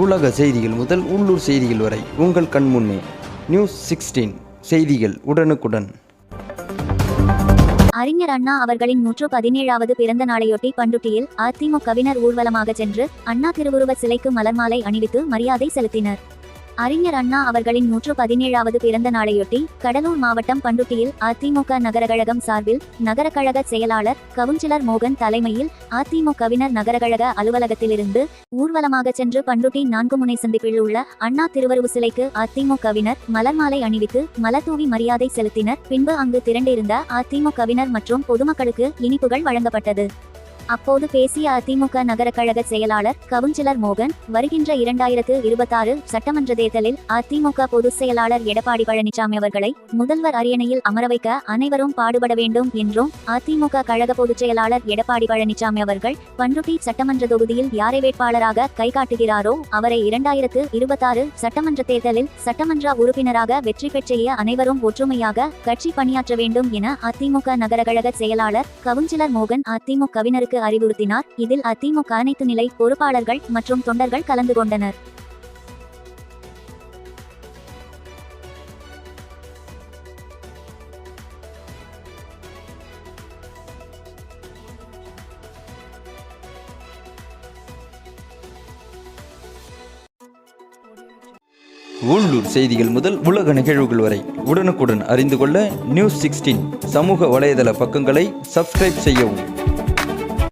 உலக செய்திகள் முதல் உள்ளூர் செய்திகள் வரை உங்கள் கண் முன்னே. News sixteen. செய்திகள் உடனுக்குடன். அறிஞர் அண்ணா அவர்களின் நூற்று பதினேழாவது பிறந்த நாளையொட்டி பண்டுட்டியில் அதிமுகவினர் ஊர்வலமாக சென்று அண்ணா திருவுருவ சிலைக்கு மலர்மாலை அணிவித்து மரியாதை செலுத்தினர். அறிஞர் அண்ணா அவர்களின் நூற்று பதினேழாவது பிறந்த நாளையொட்டி கடலூர் மாவட்டம் பண்டுட்டியில் அதிமுக நகரகழகம் சார்பில் நகரக்கழக செயலாளர் கவுன்சிலர் மோகன் தலைமையில் அதிமுகவினர் நகரகழக அலுவலகத்திலிருந்து ஊர்வலமாக சென்று பண்டுட்டி நான்கு முனை சந்திப்பில் உள்ள அண்ணா திருவருவு சிலைக்கு அதிமுகவினர் மலர்மாலை அணிவித்து மலர்தூவி மரியாதை செலுத்தினர். பின்பு அங்கு திரண்டிருந்த அதிமுகவினர் மற்றும் பொதுமக்களுக்கு இனிப்புகள் வழங்கப்பட்டது. அப்போது பேசிய அதிமுக நகர கழக செயலாளர் கவுன்சிலர் மோகன் வருகின்ற இரண்டாயிரத்து இருபத்தாறு சட்டமன்ற தேர்தலில் அதிமுக பொதுச் செயலாளர் எடப்பாடி பழனிசாமி அவர்களை முதல்வர் அரியணையில் அமர வைக்க அனைவரும் பாடுபட வேண்டும் என்றும் அதிமுக கழக பொதுச் செயலாளர் எடப்பாடி பழனிசாமி அவர்கள் பண்ருட்டி சட்டமன்ற தொகுதியில் யாரை வேட்பாளராக கை காட்டுகிறாரோ அவரை இரண்டாயிரத்து இருபத்தாறு சட்டமன்ற தேர்தலில் சட்டமன்ற உறுப்பினராக வெற்றி பெற்றைய அனைவரும் ஒற்றுமையாக கட்சி பணியாற்ற வேண்டும் என அதிமுக நகர கழக செயலாளர் கவுன்சிலர் மோகன் அதிமுகவினருக்கு அறிவுறுத்தினார். இதில் அதிமுக அனைத்து நிலை பொறுப்பாளர்கள் மற்றும் தொண்டர்கள் கலந்து கொண்டனர். உள்ளூர் செய்திகள் முதல் உலக நிகழ்வுகள் வரை உடனுக்குடன் அறிந்து கொள்ள நியூஸ் சிக்ஸ்டீன் சமூக வலைதள பக்கங்களை சப்ஸ்கிரைப் செய்யவும்.